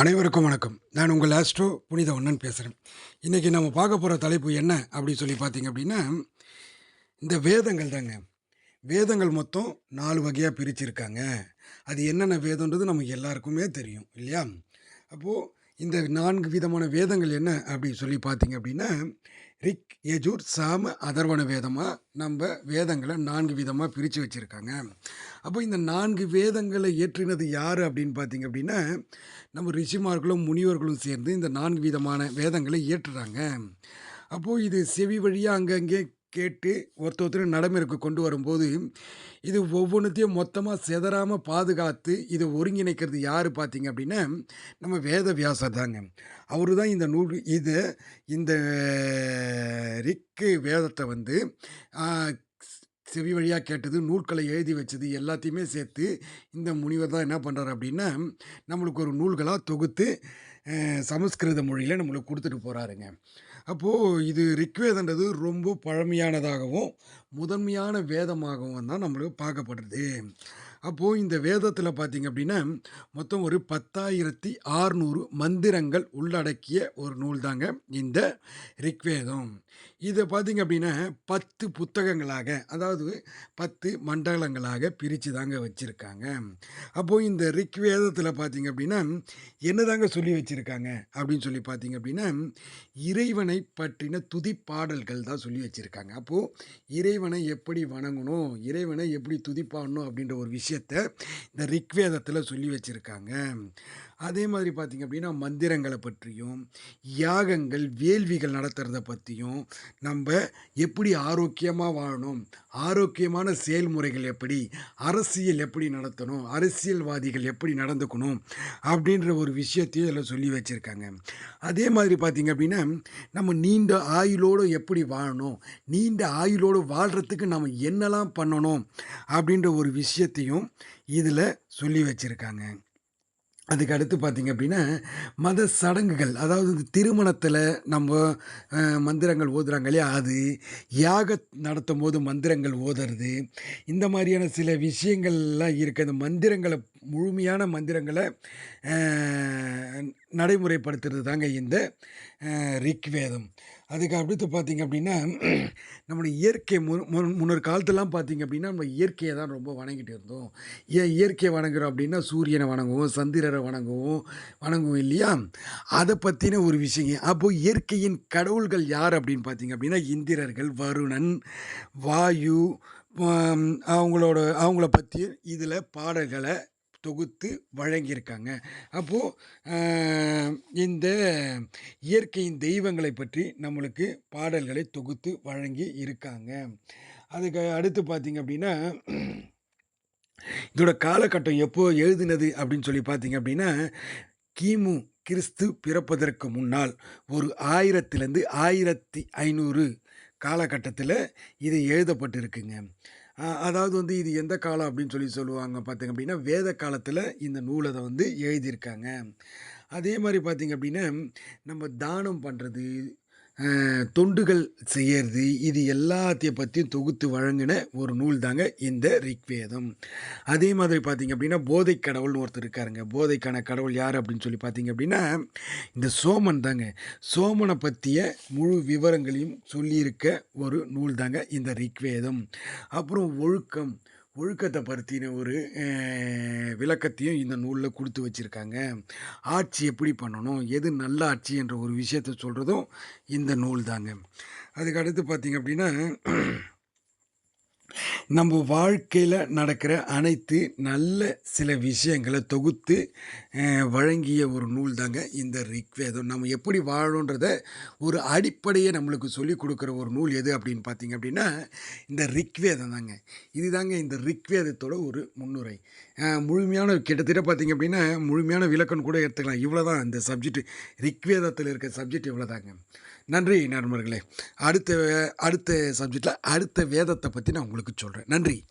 அனைவருக்கும் வணக்கம். நான் உங்கள் ஆஸ்ட்ரோ புனித ஒன்னன் பேசுகிறேன் இன்றைக்கி நம்ம பார்க்க போகிற தலைப்பு என்ன அப்படின்னு சொல்லி பார்த்தீங்க அப்படின்னா இந்த வேதங்கள் தாங்க. வேதங்கள் மொத்தம் நாலு வகையாக பிரிச்சிருக்காங்க. அது என்னென்ன வேதன்றது நமக்கு எல்லாருக்குமே தெரியும் இல்லையா? அப்போது இந்த நான்கு விதமான வேதங்கள் என்ன அப்படின்னு சொல்லி பார்த்தீங்க அப்படின்னா ரிக் யஜூர் சாம அதர்வண வேதமாக நம்ம வேதங்களை நான்கு விதமாக பிரித்து வச்சுருக்காங்க. அப்போ இந்த நான்கு வேதங்களை ஏற்றினது யார் அப்படின்னு பார்த்தீங்க அப்படின்னா நம்ம ரிஷிமார்களும் முனிவர்களும் சேர்ந்து இந்த நான்கு விதமான வேதங்களை ஏற்றுறாங்க அப்போது இது செவி வழியாக அங்கங்கே கேட்டு ஒருத்தர் ஒருத்தர் நடைமுறைக்கு கொண்டு வரும்போது இது ஒவ்வொன்றுத்தையும் மொத்தமாக செதறாமல் பாதுகாத்து இதை ஒருங்கிணைக்கிறது யார் பார்த்தீங்க அப்படின்னா நம்ம வேத வியாசர் தாங்க. அவரு தான் இந்த நூல் இதை இந்த ரிக்கு வேதத்தை வந்து செவி வழியாக கேட்டது நூல்களை எழுதி வச்சது எல்லாத்தையுமே சேர்த்து இந்த முனிவர் தான் என்ன பண்ணுறாரு அப்படின்னா நம்மளுக்கு ஒரு நூல்களாக தொகுத்து சமஸ்கிருத மொழியில் நம்மளுக்கு கொடுத்துட்டு போகிறாருங்க அப்போது இது ரிக்வேதன்றது ரொம்ப பழமையானதாகவும் முதன்மையான வேதமாகவும் தான் நம்மளுக்கு பார்க்கப்படுறது அப்போது இந்த வேதத்தில் பார்த்திங்க அப்படின்னா மொத்தம் ஒரு பத்தாயிரத்தி ஆறுநூறு மந்திரங்கள் உள்ளடக்கிய ஒரு நூல் தாங்க இந்த ரிக்வேதம். இதை பார்த்தீங்க அப்படின்னா பத்து புத்தகங்களாக அதாவது பத்து மண்டலங்களாக பிரித்து தாங்க வச்சுருக்காங்க. அப்போது இந்த ரிக்வேதத்தில் பார்த்திங்க அப்படின்னா என்னதாங்க சொல்லி வச்சுருக்காங்க? அப்படின்னு சொல்லி பார்த்தீங்க அப்படின்னா இறைவனை பற்றின துதிப்பாடல்கள் தான் சொல்லி வச்சுருக்காங்க. அப்போது இறைவனை எப்படி வணங்கணும் இறைவனை எப்படி துதிப்பாடணும் அப்படின்ற ஒரு விஷயத்த இந்த ரிக்வேதத்தில் சொல்லி வச்சுருக்காங்க. அதே மாதிரி பார்த்திங்க அப்படின்னா மந்திரங்களை பற்றியும் யாகங்கள் வேள்விகள் நடத்துகிறத பற்றியும் நம்ம எப்படி ஆரோக்கியமாக வாழணும் ஆரோக்கியமான செயல்முறைகள் எப்படி அரசியல் எப்படி நடத்தணும் அரசியல்வாதிகள் எப்படி நடந்துக்கணும் அப்படின்ற ஒரு விஷயத்தையும் இதில் சொல்லி வச்சுருக்காங்க. அதே மாதிரி பார்த்திங்க அப்படின்னா நம்ம நீண்ட ஆயுளோடு எப்படி வாழணும் நீண்ட ஆயுளோடு வாழ்கிறதுக்கு நம்ம என்னெல்லாம் பண்ணணும் அப்படின்ற ஒரு விஷயத்தையும் இதில் சொல்லி வச்சுருக்காங்க. அதுக்கு அடுத்து பார்த்திங்க அப்படின்னா மத சடங்குகள். அதாவது திருமணத்தில் நம்ம மந்திரங்கள் ஓதுறாங்க இல்லையா? அது யாக நடத்தும் போது மந்திரங்கள் ஓதுறது. இந்த மாதிரியான சில விஷயங்கள்லாம் இருக்குது அந்த மந்திரங்களை முழுமையான மந்திரங்களை நடைமுறைப்படுத்துறது தாங்க இந்த ரிக்வேதம். அதுக்கு அடுத்து பார்த்திங்க அப்படின்னா நம்முடைய இயற்கை முன் முன் முன்னொரு காலத்துலலாம் பார்த்திங்க அப்படின்னா நம்ம இயற்கையை தான் ரொம்ப வணங்கிட்டு இருந்தோம். ஏன் இயற்கையை வணங்குறோம் அப்படின்னா சூரியனை வணங்குவோம் சந்திரரை வணங்குவோம் வணங்குவோம் இல்லையா? அதை பற்றின ஒரு விஷயம். அப்போ இயற்கையின் கடவுள்கள் யார் அப்படின்னு பார்த்தீங்க அப்படின்னா இந்திரர்கள் வருணன் வாயு அவங்களோட அவங்கள பற்றி இதில் பாடல்களை தொகுத்து வழங்கியிருக்காங்க. அப்போது இந்த இயற்கையின் தெய்வங்களை பற்றி நம்மளுக்கு பாடல்களை தொகுத்து வழங்கி இருக்காங்க. அதுக்கு அடுத்து பார்த்திங்க அப்படின்னா இதோட காலகட்டம் எப்போ எழுதினது அப்படின்னு சொல்லி பார்த்தீங்க அப்படின்னா கிமு கிறிஸ்து பிறப்பதற்கு முன்னால் ஒரு ஆயிரத்துலேருந்து ஆயிரத்தி ஐநூறு காலகட்டத்தில் இது எழுதப்பட்டிருக்குங்க. அதாவது வந்து இது எந்த காலம் அப்படின்னு சொல்லி சொல்லுவாங்க பார்த்தீங்க அப்படின்னா வேத காலத்தில் இந்த நூலை வந்து எழுதியிருக்காங்க. அதே மாதிரி பார்த்தீங்க அப்படின்னா நம்ம தானம் பண்ணுறது தொண்டுகள் செய்யறது இது எல்லாத்தையும் பற்றியும் தொகுத்து வழங்கின ஒரு நூல் தாங்க இந்த ரிக்வேதம். அதே மாதிரி பார்த்தீங்க அப்படின்னா போதை கடவுள்னு ஒருத்தர் இருக்காருங்க. போதைக்கான கடவுள் யார் அப்படின்னு சொல்லி பார்த்தீங்க அப்படின்னா இந்த சோமன் தாங்க. சோமனை பற்றிய முழு விவரங்களையும் சொல்லியிருக்க ஒரு நூல் தாங்க இந்த ரிக்வேதம். அப்புறம் ஒழுக்கம் ஒழுக்கத்தை பற்றின ஒரு விளக்கத்தையும் இந்த நூலில் கொடுத்து வச்சுருக்காங்க. ஆட்சி எப்படி பண்ணணும் எது நல்ல ஆட்சி என்ற ஒரு விஷயத்தை சொல்கிறதும் இந்த நூல் தாங்க. அதுக்கு அடுத்து பார்த்திங்க அப்படின்னா நம்ம வாழ்க்கையில் நடக்கிற அனைத்து நல்ல சில விஷயங்களை தொகுத்து வழங்கிய ஒரு நூல் தாங்க இந்த ரிக்வேதம். நம்ம எப்படி வாழணுன்றத ஒரு அடிப்படையை நம்மளுக்கு சொல்லி கொடுக்குற ஒரு நூல் எது அப்படின்னு பார்த்தீங்க அப்படின்னா இந்த ரிக்வேதம் தாங்க. இதுதாங்க இந்த ரிக்வேதத்தோட ஒரு முன்னுரை. முழுமையான கிட்டத்தட்ட பார்த்தீங்க அப்படின்னா முழுமையான விளக்கம் கூட எடுத்துக்கலாம். இவ்வளோ தான் இந்த சப்ஜெக்ட். ரிக்வேதத்தில் இருக்க சப்ஜெக்ட் இவ்வளோ தாங்க நன்றி நண்பர்களே. அடுத்த அடுத்த சப்ஜெக்டில் அடுத்த வேதத்தை பற்றி நான் உங்களுக்கு உங்களுக்கு சொல்கிறேன் நன்றி.